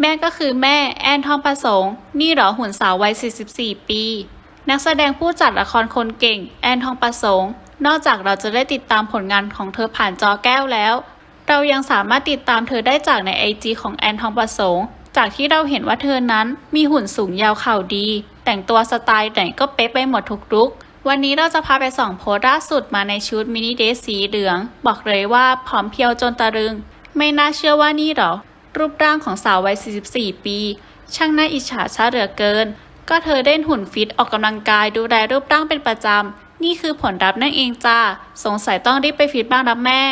แม่ก็คือแม่แอนทองประสงค์ นี่หรอหุ่นสาววัย 44 ปี นักแสดงผู้จัดละครคนเก่ง แอนทองประสงค์ นอกจากเราจะได้ติดตามผลงานของเธอผ่านจอแก้วแล้ว เรายังสามารถติดตามเธอได้จากในไอจีของแอนทองประสงค์ จากที่เราเห็นว่าเธอนั้นมีหุ่นสูงยาวเข่าดี แต่งตัวสไตล์ไหนก็เป๊ะไปหมดทุกลุกวันนี้เราจะพาไปส่องโพส์ล่าสุดมาในชุดมินิเดรสสีเหลือง บอกเลยว่าผอมเพรียวจนตะลึง ไม่น่าเชื่อว่านี่หรอ รูปร่างของสาววัย 44 ปี ช่างน่าอิจฉาชาเหลือเกิน ก็เธอเล่นหุ่นฟิตออกกำลังกายดูแลรูปร่างเป็นประจำ นี่คือผลลัพธ์นั่นเองจ้า สงสัยต้องรีบไปฟิตบ้างรับแม่